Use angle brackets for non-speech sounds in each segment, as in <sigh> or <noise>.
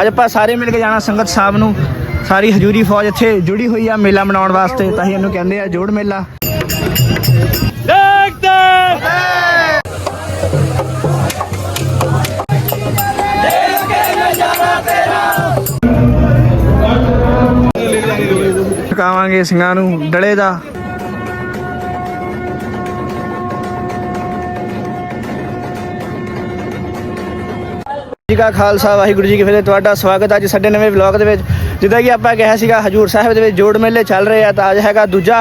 ਅੱਜ ਆਪਾਂ ਸਾਰੇ ਮਿਲ ਕੇ ਜਾਣਾ ਸੰਗਤ ਸਾਹਿਬ ਨੂੰ। ਸਾਰੀ ਹਜੂਰੀ ਫੌਜ ਇੱਥੇ ਜੁੜੀ ਹੋਈ ਆ ਮੇਲਾ ਮਨਾਉਣ ਵਾਸਤੇ ਤਾਂ ਹੀ ਇਹਨੂੰ ਕਹਿੰਦੇ ਆ ਜੋੜ ਮੇਲਾ। ਕਾਵਾਂਗੇ ਸਿੰਘਾਂ ਨੂੰ ਡਲੇ ਦਾ। ਜੀ ਕਾ ਖਾਲਸਾ, ਵਾਹਿਗੁਰੂ ਜੀ ਕੀ ਫਤਿਹ। ਤੁਹਾਡਾ ਸਵਾਗਤ ਅੱਜ ਸਾਡੇ ਨਵੇਂ ਵਲੌਗ ਦੇ ਵਿੱਚ। ਜਿੱਦਾਂ ਕਿ ਆਪਾਂ ਕਿਹਾ ਸੀਗਾ, ਹਜੂਰ ਸਾਹਿਬ ਦੇ ਵਿੱਚ ਜੋੜ ਮੇਲੇ ਚੱਲ ਰਹੇ ਆ, ਤਾਂ ਅੱਜ ਹੈਗਾ ਦੂਜਾ।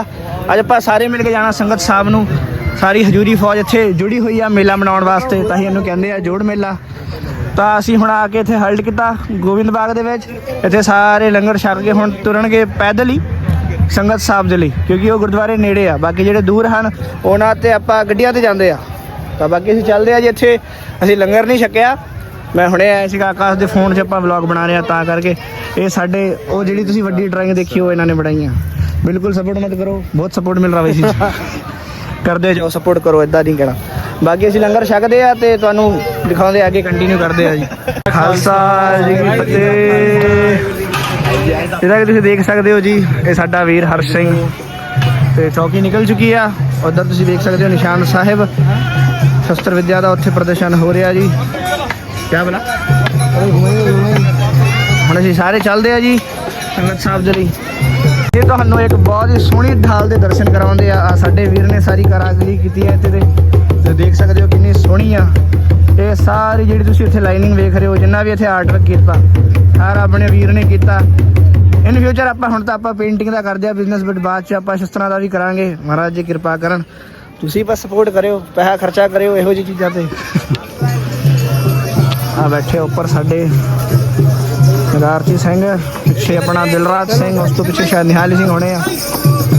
ਅੱਜ ਆਪਾਂ ਸਾਰੇ ਮਿਲ ਕੇ ਜਾਣਾ ਸੰਗਤ ਸਾਹਿਬ ਨੂੰ। ਸਾਰੀ ਹਜੂਰੀ ਫੌਜ ਇੱਥੇ ਜੁੜੀ ਹੋਈ ਆ ਮੇਲਾ ਮਨਾਉਣ ਵਾਸਤੇ, ਤਾਂ ਹੀ ਇਹਨੂੰ ਕਹਿੰਦੇ ਆ ਜੋੜ ਮੇਲਾ। ਤਾਂ ਅਸੀਂ ਹੁਣ ਆ ਕੇ ਇੱਥੇ ਹਲਟ ਕੀਤਾ ਗੋਬਿੰਦ ਬਾਗ ਦੇ ਵਿੱਚ। ਇੱਥੇ ਸਾਰੇ ਲੰਗਰ ਛਕ ਕੇ ਹੁਣ ਤੁਰਨਗੇ ਪੈਦਲ ਹੀ ਸੰਗਤ ਸਾਹਿਬ ਦੇ ਲਈ, ਕਿਉਂਕਿ ਉਹ ਗੁਰਦੁਆਰੇ ਨੇੜੇ ਆ। ਬਾਕੀ ਜਿਹੜੇ ਦੂਰ ਹਨ, ਉਹਨਾਂ ਤੇ ਆਪਾਂ ਗੱਡੀਆਂ ਤੇ ਜਾਂਦੇ ਆ। ਤਾਂ ਬਾਕੀ ਅਸੀਂ ਚੱਲਦੇ ਆ ਜੀ ਇੱਥੇ। ਅਸੀਂ ਲੰਗਰ ਨਹੀਂ ਛਕਿਆ। ਮੈਂ ਹੁਣੇ ਆਇਆ ਸੀਗਾ ਆਕਾਸ਼ ਦੇ ਫੋਨ 'ਚ ਆਪਾਂ ਵਲੌਗ ਬਣਾ ਰਹੇ ਆ ਤਾਂ ਕਰਕੇ। ਇਹ ਸਾਡੇ ਉਹ ਜਿਹੜੀ ਤੁਸੀਂ ਵੱਡੀ ਡਰਾਇੰਗ ਦੇਖੀ ਉਹ ਇਹਨਾਂ ਨੇ ਬਣਾਈਆਂ। ਬਿਲਕੁਲ ਸਪੋਰਟ ਮਤ ਕਰੋ ਬਹੁਤ ਸਪੋਰਟ ਮਿਲ ਰਿਹਾ ਵੈਸੀ <laughs> ਕਰਦੇ ਜਾਓ ਸਪੋਰਟ ਕਰੋ ਇਦਾਂ ਨਹੀਂ ਕਹਿਣਾ। ਬਾਕੀ ਅਸੀਂ ਲੰਗਰ ਛਕਦੇ ਆ ਤੇ ਤੁਹਾਨੂੰ ਦਿਖਾਉਂਦੇ ਆ ਅੱਗੇ ਕੰਟੀਨਿਊ ਕਰਦੇ ਆ ਜੀ। ਖਾਲਸਾ ਜੀ ਕੀ ਫਤਿਹ। ਜਿਹੜਾ ਕਿ ਤੁਸੀਂ ਦੇਖ ਸਕਦੇ ਹੋ ਜੀ ਇਹ ਸਾਡਾ ਵੀਰ ਹਰਸ਼ ਸਿੰਘ। ਤੇ ਚੌਕੀ ਨਿਕਲ ਚੁੱਕੀ ਆ। ਉਧਰ ਤੁਸੀਂ ਦੇਖ ਸਕਦੇ ਹੋ ਨਿਸ਼ਾਨ ਸਾਹਿਬ। ਸ਼ਸਤਰ ਵਿਦਿਆ ਦਾ ਉੱਥੇ ਪ੍ਰਦਰਸ਼ਨ ਹੋ ਰਿਹਾ ਜੀ। ਕਿਆ ਬਲਾ? ਹੁਣ ਅਸੀਂ ਸਾਰੇ ਚੱਲਦੇ ਆ ਜੀ। ਸੰਗਤ ਸਾਹਿਬ ਦੇ ਲਈ। ਇਹ ਤੁਹਾਨੂੰ ਇੱਕ ਬਹੁਤ ਹੀ ਸੋਹਣੀ ਢਾਲ ਦੇ ਦਰਸ਼ਨ ਕਰਾਉਂਦੇ ਆ। ਸਾਡੇ ਵੀਰ ਨੇ ਸਾਰੀ ਕਾਰਾਗਰੀ ਕੀਤੀ ਹੈ ਇੱਥੇ ਤੇ। ਤੁਸੀਂ ਦੇਖ ਸਕਦੇ ਹੋ ਕਿੰਨੀ ਸੋਹਣੀ ਆ। ਇਹ ਸਾਰੀ ਜਿਹੜੀ ਤੁਸੀਂ ਇੱਥੇ ਲਾਈਨਿੰਗ ਵੇਖ ਰਹੇ ਹੋ, ਜਿੰਨਾ ਵੀ ਇੱਥੇ ਆਰਟਵਰਕ ਕੀਤਾ, ਸਾਰਾ ਆਪਣੇ ਵੀਰ ਨੇ ਕੀਤਾ। ਇਨ ਫਿਊਚਰ ਆਪਾਂ ਹੁਣ ਤਾਂ ਆਪਾਂ ਪੇਂਟਿੰਗ ਦਾ ਕਰਦੇ ਆ ਬਿਜ਼ਨਸ ਬਟ ਬਾਅਦ ਚ ਆਪਾਂ ਸ਼ਸਤਰਾਂ ਦਾ ਵੀ ਕਰਾਂਗੇ। ਮਹਾਰਾਜ ਜੀ ਕਿਰਪਾ ਕਰਨ। ਤੁਸੀਂ ਬਸ ਸਪੋਰਟ ਕਰਿਓ, ਪੈਸਾ ਖਰਚਾ ਕਰਿਓ, ਇਹੋ ਜਿਹੀ ਚੀਜ਼ਾਂ ਤੇ। ਆ ਬੈਠੇ ਉੱਪਰ ਸਾਡੇ ਨਗਾਰਤੀ ਸਿੰਘ ਪਿੱਛੇ ਆਪਣਾ ਦਿਲਰਾਜ ਸਿੰਘ ਉਸ ਤੋਂ ਪਿੱਛੇ ਸ਼ਾਇਦ ਨਿਹਾਲੀ ਸਿੰਘ ਹੋਣੇ ਆ।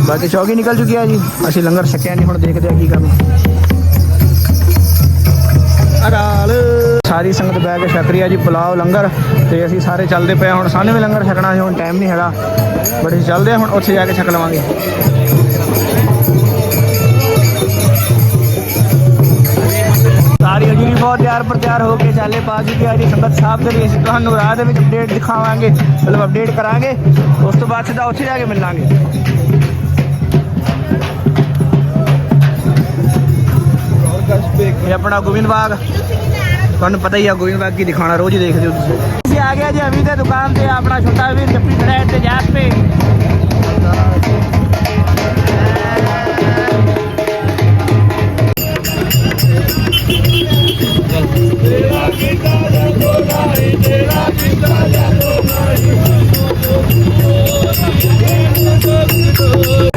ਬਾਕੀ ਚੌਕੀ ਨਿਕਲ ਚੁੱਕੀ ਆ ਜੀ। ਅਸੀਂ ਲੰਗਰ ਛਕਿਆ ਨਹੀਂ ਹੁਣ ਦੇਖਦੇ ਆ ਕੀ ਕਰਨਾ। ਅਰਾਲ। ਸਾਰੀ ਸੰਗਤ ਬਹਿ ਕੇ ਛਕ ਰਹੀ ਆ ਜੀ ਪੁਲਾਓ ਲੰਗਰ। ਤੇ ਅਸੀਂ ਸਾਰੇ ਚੱਲਦੇ ਪਏ ਹੁਣ ਸਾਨੂੰ ਵੀ ਲੰਗਰ ਛਕਣਾ ਸੀ ਹੁਣ ਟਾਈਮ ਨਹੀਂ ਹੈਗਾ। ਬਟ ਅਸੀਂ ਚੱਲਦੇ ਆ ਹੁਣ ਉੱਥੇ ਜਾ ਕੇ ਛਕ ਲਵਾਂਗੇ। ਬਹੁਤ ਤਿਆਰ ਪਰ ਹੋ ਕੇ ਚਾਲੇ ਪਾ ਚੁੱਕੀ ਆ ਸੰਗਤ ਸਾਹਿਬ ਦੇ ਲਈ। ਅਸੀਂ ਤੁਹਾਨੂੰ ਰਾਹ ਦੇ ਵਿੱਚ ਅਪਡੇਟ ਦਿਖਾਵਾਂਗੇ, ਮਤਲਬ ਅਪਡੇਟ ਕਰਾਂਗੇ। ਉਸ ਤੋਂ ਬਾਅਦ ਸਿੱਧਾ ਉੱਥੇ ਜਾ ਕੇ ਮਿਲਾਂਗੇ। ਇਹ ਆਪਣਾ ਗੋਬਿੰਦ ਬਾਗ। ਤੁਹਾਨੂੰ ਪਤਾ ਹੀ ਆ ਗੋਬਿੰਦ ਬਾਗ ਕੀ ਦਿਖਾਣਾ ਰੋਜ਼ ਹੀ ਦੇਖਦੇ ਹੋ ਤੁਸੀਂ। ਅਸੀਂ ਆ ਗਏ ਜੀ ਅਭੀ ਦੇ ਦੁਕਾਨ ਤੇ, ਆਪਣਾ ਛੋਟਾ ਵੀਰ ਜੱਪੀ ਖੜਾ ਤੇ ਜਾਸ ਪੇ Oh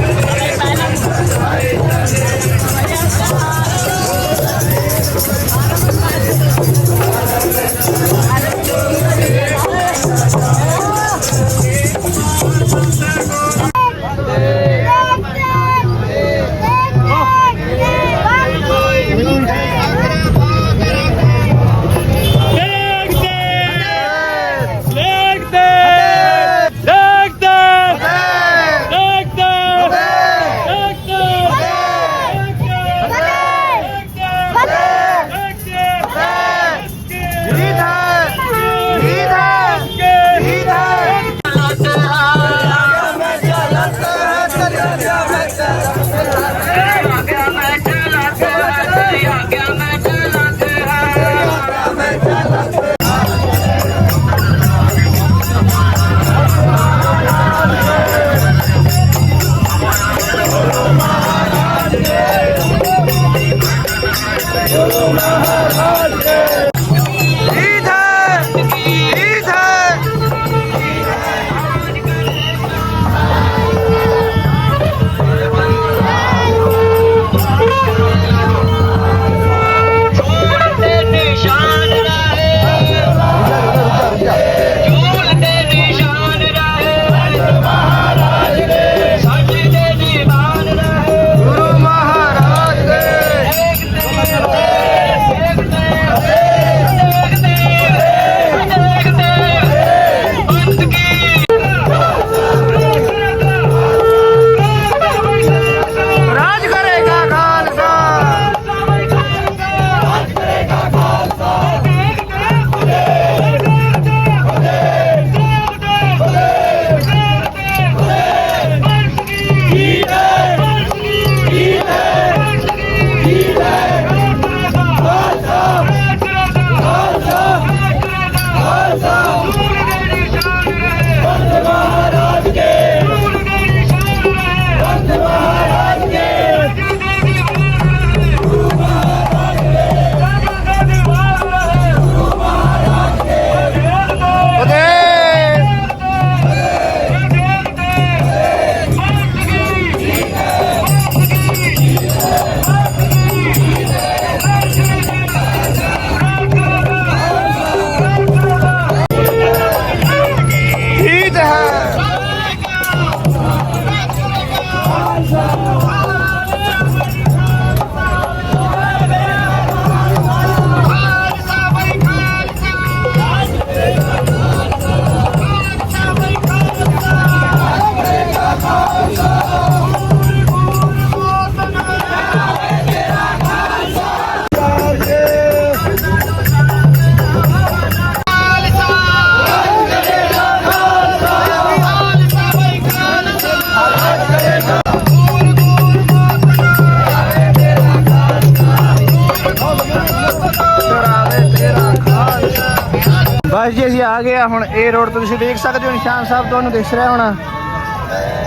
ਆ ਗਏ ਆ ਹੁਣ ਇਹ ਰੋਡ ਤੋਂ ਤੁਸੀਂ ਦੇਖ ਸਕਦੇ ਹੋ, ਨਿਸ਼ਾਨ ਸਾਹਿਬ ਤੁਹਾਨੂੰ ਦਿਸ ਰਿਹਾ ਹੋਣਾ।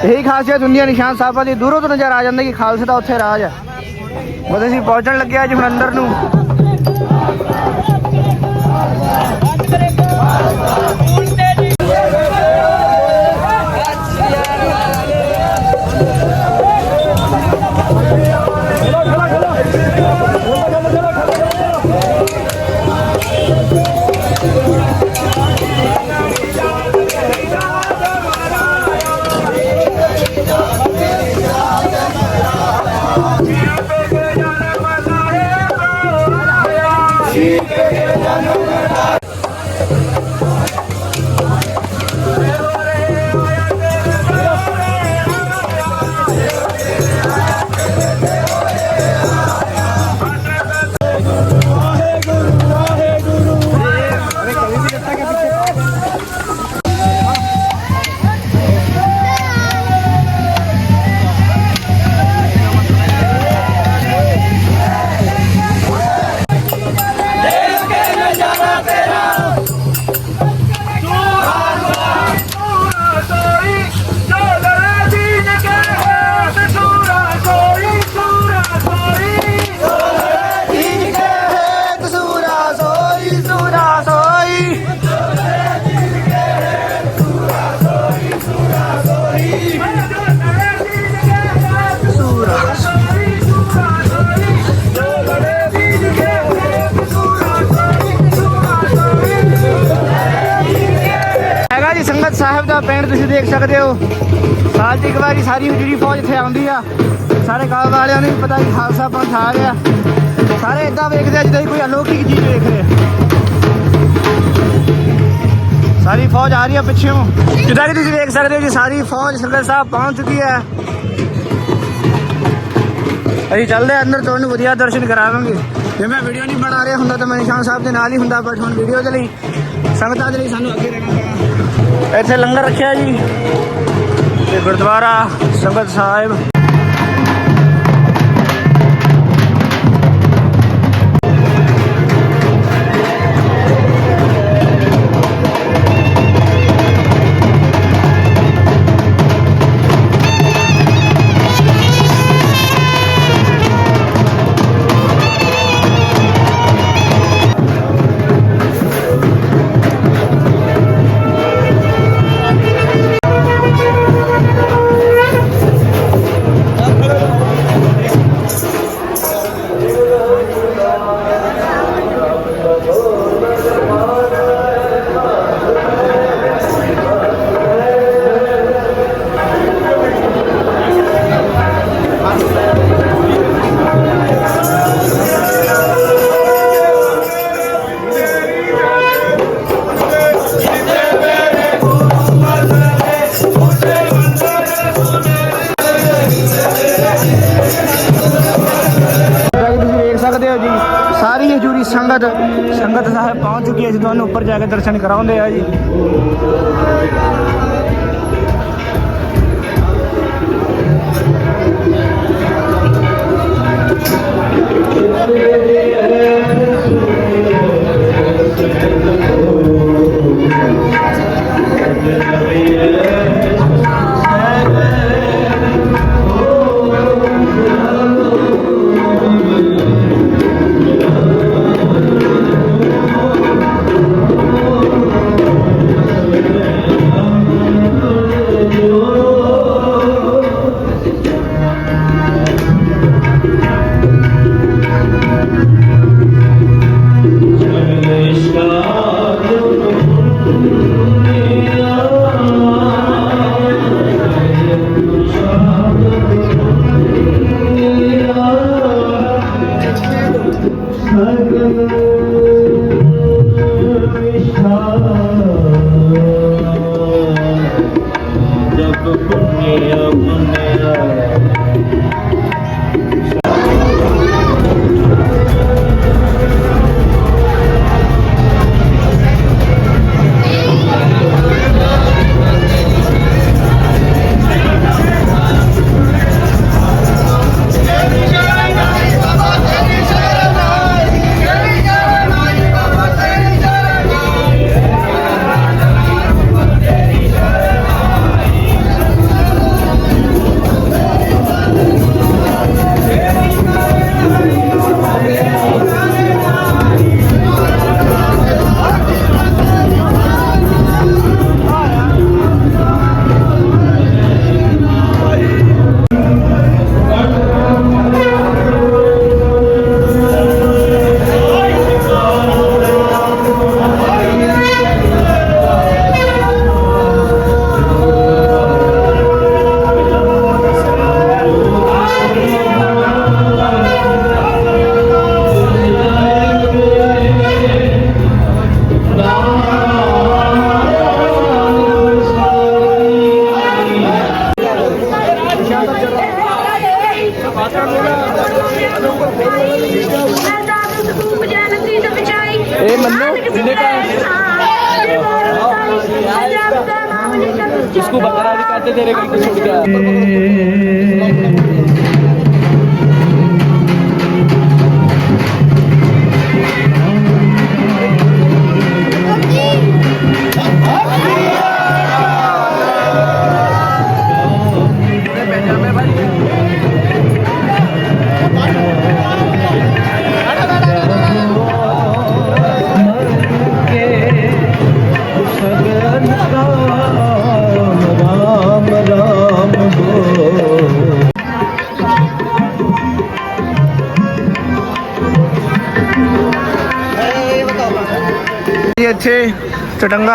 ਇਹੀ ਖਾਸੀਅਤ ਹੁੰਦੀ ਹੈ ਨਿਸ਼ਾਨ ਸਾਹਿਬਾਂ ਦੀ। ਦੂਰੋਂ ਤੋਂ ਨਜ਼ਰ ਆ ਜਾਂਦਾ ਕਿ ਖਾਲਸੇ ਦਾ ਉੱਥੇ ਰਾਜ ਹੈ ਬਸ ਅਸੀਂ ਪਹੁੰਚਣ ਲੱਗੇ ਆ ਹੁਣ ਅੰਦਰ ਨੂੰ। ਸਾਲ 'ਚ ਇੱਕ ਵਾਰੀ ਸਾਰੀ ਹਜੂਰੀ ਫੌਜ ਇੱਥੇ ਆਉਂਦੀ ਆ, ਸਾਰੇ ਗਾਂਵ ਵਾਲਿਆਂ ਨੂੰ ਵੀ ਪਤਾ ਕਿ ਖਾਲਸਾ ਪੰਥ ਆ ਗਿਆ। ਸਾਰੇ ਇਦਾਂ ਵੇਖਦੇ ਆ ਜਿੱਦਾਂ ਕੋਈ ਅਲੌਕਿਕ ਚੀਜ਼ ਵੇਖ ਰਹੇ ਸਾਰੀ ਫੌਜ ਆ ਰਹੀ ਆ ਪਿੱਛੇੋਂ। ਜਿੱਦਾਂ ਕਿ ਤੁਸੀਂ ਦੇਖ ਸਕਦੇ ਹੋ ਜੀ, ਸਾਰੀ ਫੌਜ ਸੰਗਤ ਸਾਹਿਬ ਪਹੁੰਚ ਚੁੱਕੀ ਹੈ। ਅਸੀਂ ਚੱਲਦੇ ਅੰਦਰ, ਤੁਹਾਨੂੰ ਵਧੀਆ ਦਰਸ਼ਨ ਕਰਾਵਾਂਗੇ। ਜੇ ਮੈਂ ਵੀਡੀਓ ਨਹੀਂ ਬਣਾ ਰਿਹਾ ਹੁੰਦਾ ਤਾਂ ਮੈਂ ਨਿਸ਼ਾਨ ਸਾਹਿਬ ਦੇ ਨਾਲ ਹੀ ਹੁੰਦਾ ਬਟ ਹੁਣ ਵੀਡੀਓ ਦੇ ਲਈ, ਸੰਗਤਾਂ ਦੇ ਲਈ ਸਾਨੂੰ ਅੱਗੇ ਰਹਿਣਾ ਪੈਣਾ। ਇੱਥੇ ਲੰਗਰ ਰੱਖਿਆ ਜੀ। ਤੇ ਗੁਰਦੁਆਰਾ ਸੰਗਤ ਸਾਹਿਬ ਸੰਗਤ ਸੰਗਤ ਸਾਹਿਬ ਪਹੁੰਚ ਚੁੱਕੀ ਹੈ ਜੀ ਤੁਹਾਨੂੰ ਉੱਪਰ ਜਾ ਕੇ ਦਰਸ਼ਨ ਕਰਾਉਂਦੇ ਆ ਜੀ। ਜਬ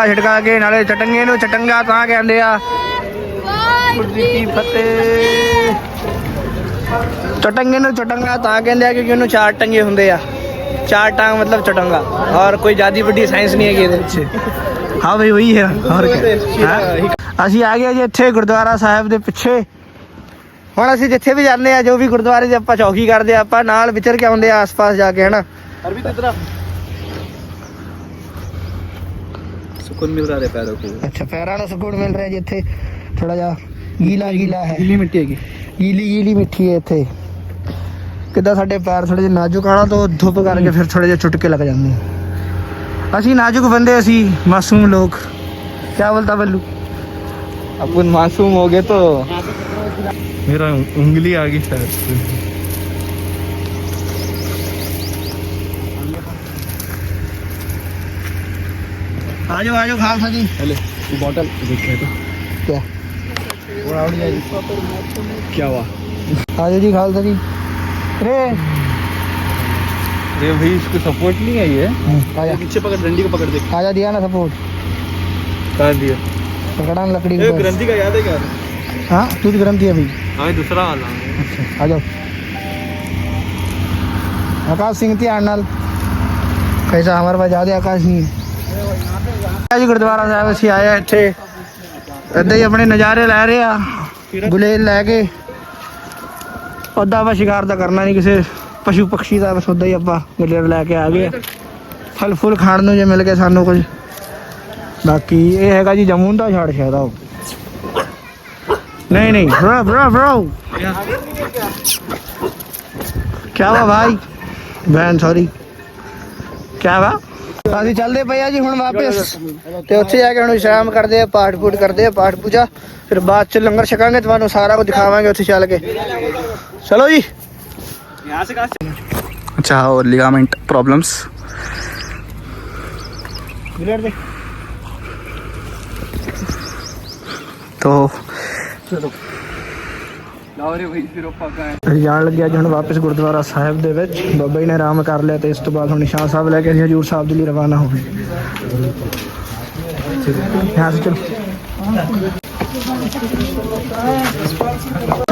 ਛਿੜਕਾ ਛਿੜਕਾ ਕੇ, ਨਾਲੇ ਚਟੰਗੇ ਨੂੰ ਚਟੰਗਾ ਤਾਂ ਕਹਿੰਦੇ ਆ। ਚਟੰਗੇ ਨੂੰ ਚਟੰਗਾ ਤਾਂ ਕਹਿੰਦੇ ਆ ਕਿਉਂਕਿ ਉਹਨੂੰ ਚਾਰ ਟੰਗੇ ਹੁੰਦੇ ਆ। ਚਾਰ ਟਾਂਗ ਮਤਲਬ ਚਟੰਗਾ। ਔਰ ਕੋਈ ਜਿਆਦੀ ਵੱਡੀ ਸਾਇੰਸ ਨਹੀਂ ਹੈਗੀ ਇਹਦੇ ਵਿੱਚ। ਹਾਂ ਬਈ, ਉਹੀ ਹੈ। ਹੋਰ ਕਿਆ ਅਸੀਂ ਆ ਗਏ ਜੀ ਇੱਥੇ ਗੁਰਦੁਆਰਾ ਸਾਹਿਬ ਦੇ ਪਿੱਛੇ। ਹੁਣ ਅਸੀਂ ਜਿੱਥੇ ਵੀ ਜਾਂਦੇ ਆ, ਜੋ ਵੀ ਗੁਰਦੁਆਰੇ ਦੇ ਆਪਾਂ ਚੌਕੀ ਕਰਦੇ ਆ, ਆਪਾਂ ਨਾਲ ਵਿਚਰ ਕੇ ਆਉਂਦੇ ਆ ਆਸ-ਪਾਸ ਜਾ ਕੇ ਹਨਾ ਅਰਵੀ ਤੇਰਾ सुकून मिल रहा है पैरों को ਅੱਛਾ ਪੈਰਾਂ ਨੂੰ ਸਕੂਨ ਮਿਲ ਰਿਹਾ ਜੀ ਇੱਥੇ ਥੋੜਾ ਜਿਹਾ ਗੀਲਾ ਗੀਲਾ ਹੈ गीली मिट्टी है ਗੀਲੀ ਗੀਲੀ ਮਿੱਠੀ ਹੈ ਇੱਥੇ ਕਿੱਦਾਂ ਸਾਡੇ ਪੈਰ ਥੋੜੇ ਜਿਹੇ ਨਾਜ਼ੁਕ ਆਣਾ ਤੋਂ ਧੁੱਪ ਕਰਕੇ ਫਿਰ ਥੋੜੇ ਜਿਹੇ ਚੁਟਕੇ ਲੱਗ ਜਾਂਦੇ ਆ। ਅਸੀਂ ਨਾਜ਼ੁਕ ਬੰਦੇ ਅਸੀਂ ਮਾਸੂਮ ਲੋਕ ਕੀ ਬੋਲਤਾ ਬੱਲੂ अपन मासूम हो गए तो मेरा उंगली आ गई शायद आ जाओ आ जाओ जी। हेलो बॉटल देखते तो। क्या? क्या हुआ? आ जाओ जी खालसा जी। अरे अरे भाई इसको सपोर्ट नहीं है ये। हम्म, आजा। पीछे पकड़ डंडी को पकड़ दे आजा दिया ना सपोर्ट कर दिया? पकड़ा ना लकड़ी को। ग्रंथि का याद है क्या? हाँ तू भी ग्रंथि है भाई हाँ दूसरा वाला अच्छा आ जाओ आकाश सिंह थी आनल कैसा हमारे पास ज़्यादा आकाश नहीं है। ਜੀ, ਗੁਰਦੁਆਰਾ ਸਾਹਿਬ ਅਸੀਂ ਆਏ ਆ ਇੱਥੇ। ਇੱਦਾਂ ਹੀ ਆਪਣੇ ਨਜ਼ਾਰੇ ਲੈ ਰਹੇ ਆ, ਗੁਲੇਲ ਲੈ ਕੇ। ਉਹਦਾ ਆਪਾਂ ਸ਼ਿਕਾਰ ਦਾ ਕਰਨਾ ਨਹੀਂ ਕਿਸੇ ਪਸ਼ੂ ਪਕਸ਼ੀ ਦਾ, ਬਸ ਉਦਾਂ ਹੀ ਆਪਾਂ ਗੁਲੇਲ ਲੈ ਕੇ ਆ ਗਏ ਫਲ ਫੁੱਲ ਖਾਣ ਨੂੰ ਜੇ ਮਿਲ ਗਏ ਸਾਨੂੰ ਕੁਝ। ਬਾਕੀ ਇਹ ਹੈਗਾ ਜੀ ਜਮੂਨ ਦਾ ਛਾੜ ਸ਼ਾਇਦ ਉਹ। ਨਹੀਂ ਨਹੀਂ ਬਰਾ ਬਰਾ ਬਰਾ ਕੀ ਵਾ ਭਾਈ ਬੈਨ ਸੌਰੀ ਕਿਆ ਵਾ? ਅਸੀਂ ਚੱਲਦੇ ਪਏ ਆ ਜੀ ਹੁਣ ਵਾਪਸ ਤੇ ਉੱਥੇ ਜਾ ਕੇ ਹੁਣ ਵਿਸ਼ਰਾਮ ਕਰਦੇ ਆ ਪਾਠ ਪੂਠ ਕਰਦੇ ਆ ਪਾਠ ਪੂਜਾ ਫਿਰ ਬਾਅਦ ਚ ਲੰਗਰ ਛਕਾਂਗੇ ਤੁਹਾਨੂੰ ਸਾਰਾ ਕੁਝ ਦਿਖਾਵਾਂਗੇ ਉੱਥੇ ਚੱਲ ਕੇ ਚਲੋ ਜੀ अच्छा और लिगामेंट प्रॉब्लम्स ਲਓ ਲੱਗਿਆ ਜੀ ਹੁਣ ਵਾਪਸ ਗੁਰਦੁਆਰਾ ਸਾਹਿਬ ਦੇ ਵਿੱਚ। ਬਾਬਾ ਜੀ ਨੇ ਆਰਾਮ ਕਰ ਲਿਆ ਤੇ ਇਸ ਤੋਂ ਬਾਅਦ ਹੁਣ ਨਿਸ਼ਾਨ ਸਾਹਿਬ ਲੈ ਕੇ ਅਸੀਂ ਹਜੂਰ ਸਾਹਿਬ ਦੇ ਲਈ ਰਵਾਨਾ ਹੋ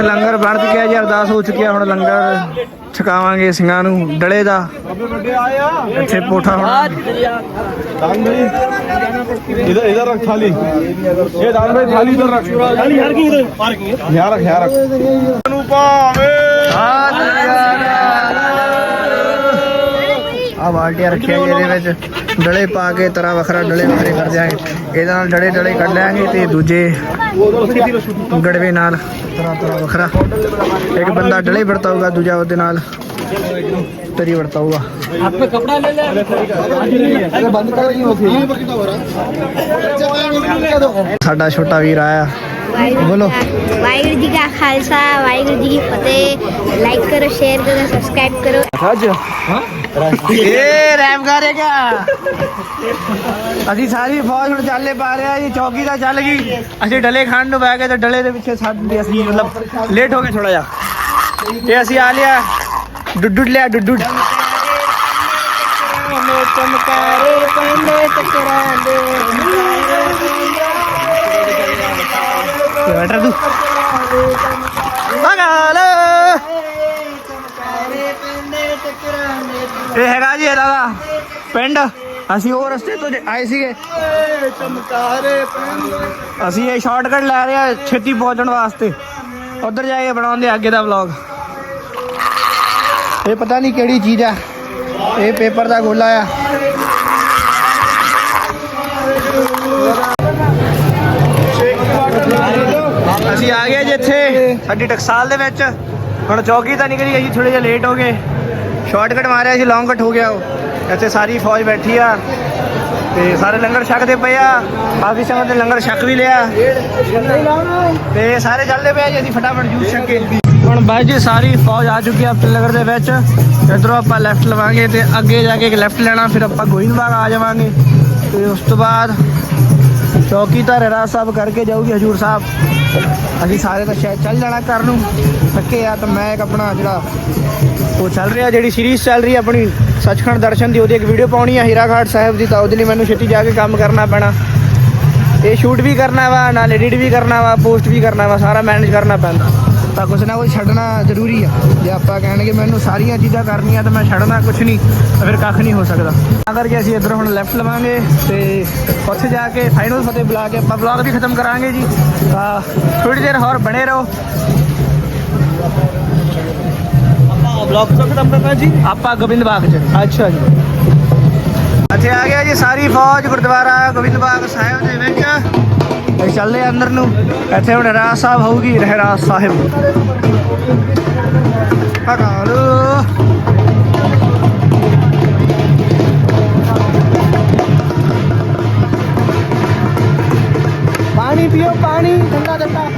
ਲੰਗਰ ਬਣ ਗਿਆ ਜੀ ਅਰਦਾਸ ਹੋ ਚੁੱਕੀ ਹੈ ਹੁਣ ਲੰਗਰ ਛਕਾਵਾਂਗੇ ਸਿੰਘਾਂ ਨੂੰ ਡਲੇ ਦਾ। ਇੱਥੇ ਪੋਠਾ ਹੁਣ। इधर इधर रख थाली ये दान भाई थाली इधर रख थाली यार की इधर यहाँ रख यहाँ रख ਆ ਬਾਲਟੀਆਂ ਰੱਖੀਆਂ ਜੀ ਇਹਦੇ ਵਿੱਚ ਡਲੇ ਪਾ ਕੇ ਤਰਾ ਵੱਖਰਾ ਡਲੇ ਵੱਖਰੇ ਕਰ ਦਿਆਂਗੇ ਇਹਦੇ ਨਾਲ ਡਲੇ ਡਲੇ ਕੱਢ ਲਿਆਂਗੇ ਤੇ ਦੂਜੇ ਗੜਵੇ ਨਾਲ ਤਰਾ ਤਰਾ ਵੱਖਰਾ ਇੱਕ ਬੰਦਾ ਡਲੇ ਵਰਤਾਊਗਾ ਦੂਜਾ ਉਹਦੇ ਨਾਲ ਤਰੀ ਵਰਤਾਊਗਾ। ਸਾਡਾ ਛੋਟਾ ਵੀਰ ਆਇਆ। ਬੋਲੋ। ਵਾਹਿਗੁਰੂ ਜੀ ਕਾ ਖਾਲਸਾ ਵਾਹਿਗੁਰੂ ਜੀ ਕੀ ਫਤਿਹ। ਲਾਈਕ ਕਰੋ ਸ਼ੇਅਰ ਕਰੋ ਸਬਸਕ੍ਰਾਈਬ ਕਰੋ। ਅੱਜ? ਇਹ ਰੈਮ ਕਰੇਗਾ ਅਸੀਂ ਸਾਰੀ ਫੌਜ ਹੁਣ ਚਾਲੇ ਪਾ ਰਿਹਾ ਜੀ ਚੌਕੀ ਦਾ ਚੱਲ ਗਈ। ਅਸੀਂ ਡਲੇ ਖਾਣ ਨੂੰ ਬੈ ਗਏ ਤੇ ਡਲੇ ਦੇ ਪਿੱਛੇ ਸਾਡੇ ਅਸੀਂ ਮਤਲਬ ਲੇਟ ਹੋ ਗਏ ਥੋੜਾ ਜਿਹਾ। ਤੇ ਅਸੀਂ ਆ ਲਿਆ। ਡੁੱਡੁੱਡ ਲਿਆ ਡੁੱਡੁੱਡ ਚਮਕਾਰੇ ਪੈਂਦੇ ਟਕਰਾਂਦੇ ਬੈਠਾ ਤੂੰ। ਮਗਾਲ। ਇਹ ਹੈਗਾ ਜੀ ਇਹਦਾ ਦਾ ਪਿੰਡ। ਅਸੀਂ ਉਹ ਰਸਤੇ ਤੋਂ ਆਏ ਸੀਗੇ। ਅਸੀਂ ਇਹ ਸ਼ਾਰਟਕਟ ਲੈ ਰਹੇ ਆ ਛੇਤੀ ਪਹੁੰਚਣ ਵਾਸਤੇ। ਉਧਰ ਜਾ ਕੇ ਬਣਾਉਂਦੇ ਅੱਗੇ ਦਾ ਵਲੌਗ ਇਹ ਪਤਾ ਨਹੀਂ ਕਿਹੜੀ ਚੀਜ਼ ਆ। ਇਹ ਪੇਪਰ ਦਾ ਗੋਲਾ ਆ। ਅਸੀਂ ਆ ਗਏ ਜਿੱਥੇ ਸਾਡੀ ਟਕਸਾਲ ਦੇ ਵਿੱਚ। ਹੁਣ ਚੌਕੀ ਤਾਂ ਨਿਕਲੀ ਅਸੀਂ ਥੋੜੇ ਜਿਹਾ ਲੇਟ ਹੋ ਗਏ। ਸ਼ਾਰਟਕਟ ਮਾਰਿਆ ਸੀ ਲੌਂਗ ਕੱਟ ਹੋ ਗਿਆ ਉਹ। ਇੱਥੇ ਸਾਰੀ ਫੌਜ ਬੈਠੀ ਆ। ਤੇ ਸਾਰੇ ਲੰਗਰ ਛਕਦੇ ਪਏ ਆ। ਕਾਫੀ ਸੰਗਤ ਨੇ ਲੰਗਰ ਛਕ ਵੀ ਲਿਆ। ਤੇ ਸਾਰੇ ਚੱਲਦੇ ਪਏ ਜੀ, ਅਸੀਂ ਫਟਾਫਟ ਜੂਸ ਛਕ ਕੇ। ਹੁਣ ਬਾਈ ਜੀ, ਸਾਰੀ ਫੌਜ ਆ ਚੁੱਕੀ ਆ ਲੰਗਰ ਦੇ ਵਿੱਚ। ਇਧਰੋਂ ਆਪਾਂ ਲੈਫਟ ਲਵਾਂਗੇ ਤੇ ਅੱਗੇ ਜਾ ਕੇ ਇੱਕ ਲੈਫਟ ਲੈਣਾ, ਫਿਰ ਆਪਾਂ ਗੋਇੰਦਬਾਗ ਆ ਜਾਵਾਂਗੇ। ਤੇ ਉਸ ਤੋਂ ਬਾਅਦ ਚੌਕੀ ਚੌਕੀਦਾਰ ਰਾਜ ਸਾਹਿਬ ਕਰਕੇ ਜਾਊਗੀ ਹਜੂਰ ਸਾਹਿਬ। ਅਸੀਂ ਸਾਰੇ ਤਾਂ ਸ਼ਾਇਦ ਚੱਲ ਜਾਣਾ ਘਰ ਨੂੰ। ਥੱਕੇ ਆ ਤਾਂ ਮੈਂ ਇੱਕ ਆਪਣਾ ਜਿਹੜਾ ਉਹ ਚੱਲ ਰਿਹਾ, ਜਿਹੜੀ ਸੀਰੀਜ਼ ਚੱਲ ਰਹੀ ਆਪਣੀ, ਸੱਚਖੰਡ ਦਰਸ਼ਨ ਦੀ, ਉਹਦੀ ਇੱਕ ਵੀਡੀਓ ਪਾਉਣੀ ਆ ਹੀਰਾਘਾਟ ਸਾਹਿਬ ਦੀ, ਤਾਂ ਉਹਦੇ ਲਈ ਮੈਨੂੰ ਛੇਤੀ ਜਾ ਕੇ ਕੰਮ ਕਰਨਾ ਪੈਣਾ। ਇਹ ਸ਼ੂਟ ਵੀ ਕਰਨਾ ਵਾ, ਨਾਲ ਐਡਿਟ ਵੀ ਕਰਨਾ ਵਾ ਪੋਸਟ ਵੀ ਕਰਨਾ ਵਾ, ਸਾਰਾ ਮੈਨੇਜ ਕਰਨਾ ਪੈਂਦਾ। ਤਾਂ ਕੁਛ ਨਾ ਕੁਝ ਛੱਡਣਾ ਜ਼ਰੂਰੀ ਆ। ਜੇ ਆਪਾਂ ਕਹਿਣਗੇ ਮੈਨੂੰ ਸਾਰੀਆਂ ਚੀਜ਼ਾਂ ਕਰਨੀਆਂ ਤਾਂ ਮੈਂ ਛੱਡਣਾ ਕੁਛ ਨਹੀਂ ਤਾਂ ਫਿਰ ਕੱਖ ਨਹੀਂ ਹੋ ਸਕਦਾ। ਤਾਂ ਕਰਕੇ ਅਸੀਂ ਇੱਧਰ ਹੁਣ ਲੈਫਟ ਲਵਾਂਗੇ ਤੇ ਉੱਥੇ ਜਾ ਕੇ ਫਾਈਨਲ ਫਤਿਹ ਬੁਲਾ ਕੇ ਆਪਾਂ ਵਲੌਗ ਵੀ ਖਤਮ ਕਰਾਂਗੇ ਜੀ। ਤਾਂ ਥੋੜੀ ਦੇਰ ਹੋਰ ਬਣੇ ਰਹੋ। ਆਪਾਂ ਵਲੌਗ ਖਤਮ ਕਰਨਾ ਜੀ? ਆਪਾਂ ਗੋਬਿੰਦ ਬਾਗ ਚ। ਅੱਛਾ ਜੀ। ਇੱਥੇ ਆ ਗਿਆ ਜੀ ਸਾਰੀ ਫੌਜ ਗੁਰਦੁਆਰਾ ਗੋਬਿੰਦ ਬਾਗ ਸਾਹਿਬ ਦੇ ਵਿੱਚ। ਅਸੀਂ ਚੱਲਦੇ ਅੰਦਰ ਨੂੰ। ਇੱਥੇ ਹੁਣ ਰਾਜ ਸਾਹਿਬ ਹੋਊਗੀ ਰਹਿਰਾਜ ਸਾਹਿਬ। ਹਕਾਲੂ ਪਾਣੀ ਪੀਓ ਪਾਣੀ ਠੰਡਾ ਠੰਡਾ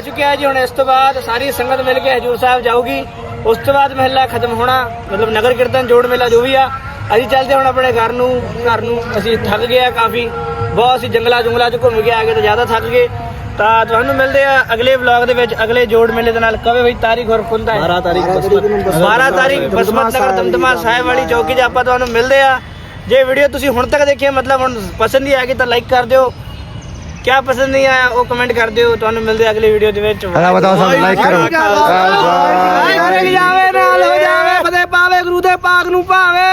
ਆ ਚੁੱਕੇ ਆ ਜੀ। ਹੁਣ ਇਸ ਤੋਂ ਬਾਅਦ ਸਾਰੀ ਸੰਗਤ ਮਿਲ ਕੇ ਹਜੂਰ ਸਾਹਿਬ ਜਾਊਗੀ। ਉਸ ਤੋਂ ਬਾਅਦ ਮਹਿਲਾ ਖਤਮ ਹੋਣਾ ਮਤਲਬ ਨਗਰ ਕੀਰਤਨ ਜੋੜ ਮੇਲਾ ਜੋ ਵੀ ਆ ਅਸੀਂ ਚੱਲਦੇ ਹੁਣ ਆਪਣੇ ਘਰ ਨੂੰ ਘਰ ਨੂੰ ਅਸੀਂ ਥੱਕ ਗਏ ਆ ਕਾਫੀ। ਬਹੁਤ ਅਸੀਂ ਜੰਗਲਾਂ ਜੁੰਗਲਾਂ 'ਚ ਘੁੰਮ ਕੇ ਆ ਗਏ ਤਾਂ ਜ਼ਿਆਦਾ ਥੱਕ ਗਏ। ਤਾਂ ਤੁਹਾਨੂੰ ਮਿਲਦੇ ਆ ਅਗਲੇ ਵਲੌਗ ਦੇ ਵਿੱਚ ਅਗਲੇ ਜੋੜ ਮੇਲੇ ਦੇ ਨਾਲ। ਕਵੇ ਬਈ ਤਾਰੀਖ ਹੋਰ ਖੁੰਦਾ ਹੈ। 12 ਤਾਰੀਖ 12 ਤਾਰੀਖ ਬਸਮਤ ਨਗਰ ਦਮਦਮਾ ਸਾਹਿਬ ਵਾਲੀ ਚੌਕੀ 'ਚ ਆਪਾਂ ਤੁਹਾਨੂੰ ਮਿਲਦੇ ਆ। ਜੇ ਵੀਡੀਓ ਤੁਸੀਂ ਹੁਣ ਤੱਕ ਦੇਖੀ ਹੈ, ਮਤਲਬ ਹੁਣ ਪਸੰਦ ਹੀ ਆ ਗਈ ਤਾਂ ਲਾਈਕ ਕਰ ਦਿਓ। ਕਿਆ ਪਸੰਦ नहीं आया वो कमेंट कर दियो ਤੁਹਾਨੂੰ ਮਿਲਦੇ ਅਗਲੀ ਵੀਡੀਓ ਦੇ ਵਿੱਚ। ਅਲਾ ਬਤਾਓ ਸਾਨੂੰ ਲਾਈਕ ਕਰੋ। ਜਾਵੇ ਨਾਲ ਗੁਰੂ ਦੇ ਪਾਕ ਨੂੰ ਭਾਵੇ